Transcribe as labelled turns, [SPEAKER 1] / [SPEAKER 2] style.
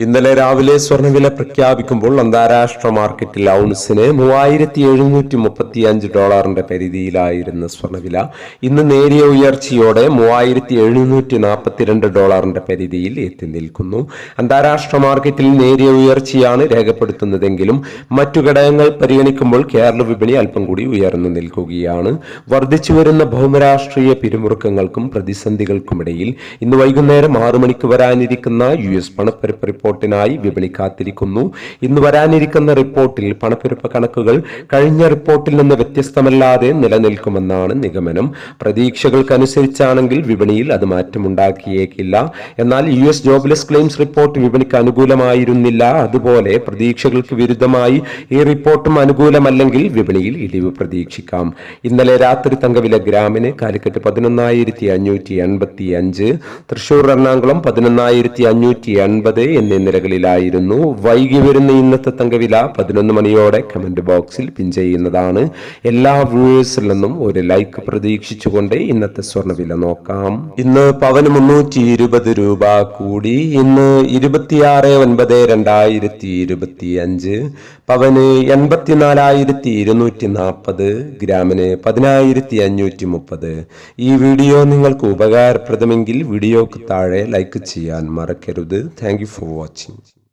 [SPEAKER 1] ഇന്നലെ രാവിലെ സ്വർണവില പ്രഖ്യാപിക്കുമ്പോൾ അന്താരാഷ്ട്ര മാർക്കറ്റിൽ ഔൺസിന് മൂവായിരത്തി എഴുന്നൂറ്റി മുപ്പത്തി അഞ്ച് ഡോളറിന്റെ പരിധിയിലായിരുന്ന സ്വർണവില ഇന്ന് നേരിയ ഉയർച്ചയോടെ മൂവായിരത്തി എഴുന്നൂറ്റി നാൽപ്പത്തിരണ്ട് ഡോളറിന്റെ പരിധിയിൽ എത്തി നിൽക്കുന്നു. അന്താരാഷ്ട്ര മാർക്കറ്റിൽ നേരിയ ഉയർച്ചയാണ് രേഖപ്പെടുത്തുന്നതെങ്കിലും മറ്റു ഘടകങ്ങൾ പരിഗണിക്കുമ്പോൾ കേരള വിപണി അല്പം കൂടി ഉയർന്നു നിൽക്കുകയാണ്. വർദ്ധിച്ചു വരുന്ന ഭൗമരാഷ്ട്രീയ പിരിമുറുക്കങ്ങൾക്കും പ്രതിസന്ധികൾക്കുമിടയിൽ ഇന്ന് വൈകുന്നേരം ആറു മണിക്ക് വരാനിരിക്കുന്ന യു എസ് പണപ്പെരുപ്പ് റിപ്പോർട്ടിനായി വിപണി കാത്തിരിക്കുന്നു ഇന്ന് വരാനിരിക്കുന്ന റിപ്പോർട്ടിൽ പണപ്പെരുപ്പ കണക്കുകൾ കഴിഞ്ഞ റിപ്പോർട്ടിൽ നിന്ന് വ്യത്യസ്തമല്ലാതെ നിലനിൽക്കുമെന്നാണ് നിഗമനം. പ്രതീക്ഷകൾക്കനുസരിച്ചാണെങ്കിൽ വിപണിയിൽ അത് മാറ്റമുണ്ടാക്കിയേക്കില്ല. എന്നാൽ U S jobless claims report വിപണിക്ക് അനുകൂലമായിരുന്നില്ല. അതുപോലെ പ്രതീക്ഷകൾക്ക് വിരുദ്ധമായി ഈ റിപ്പോർട്ടും അനുകൂലമല്ലെങ്കിൽ വിപണിയിൽ ഇടിവ് പ്രതീക്ഷിക്കാം. ഇന്നലെ രാത്രി തങ്കവില ഗ്രാമിന് കാലിക്കറ്റ് പതിനൊന്നായിരത്തി അഞ്ഞൂറ്റി എൺപത്തി അഞ്ച് തൃശൂർ എറണാകുളം പതിനൊന്നായിരത്തി അഞ്ഞൂറ്റി എൺപത് എന്നീ നിലകളിലായിരുന്നു വൈകി വരുന്ന ഇന്നത്തെ തങ്കവില പതിനൊന്ന് മണിയോടെ കമന്റ് ബോക്സിൽ പിൻ ചെയ്യുന്നതാണ്. എല്ലാ വ്യൂവേഴ്സിൽ നിന്നും ഒരു ലൈക്ക് പ്രതീക്ഷിച്ചുകൊണ്ട് ഇന്നത്തെ സ്വർണവില നോക്കാം. ഇന്ന് പവന് മുന്നൂറ്റി ഇരുപത് രൂപ കൂടി. ഇന്ന് ഇരുപത്തിയാറ് ഒൻപത് രണ്ടായിരത്തി ഇരുപത്തി അഞ്ച് പവന് എൺപത്തിനാലായിരത്തി ഇരുന്നൂറ്റി നാൽപ്പത് ഗ്രാമിന് പതിനായിരത്തി അഞ്ഞൂറ്റി മുപ്പത് ഈ വീഡിയോ നിങ്ങൾക്ക് ഉപകാരപ്രദമെങ്കിൽ വീഡിയോക്ക് താഴെ ലൈക്ക് ചെയ്യാൻ മറക്കരുത്. Thank you for watching watching.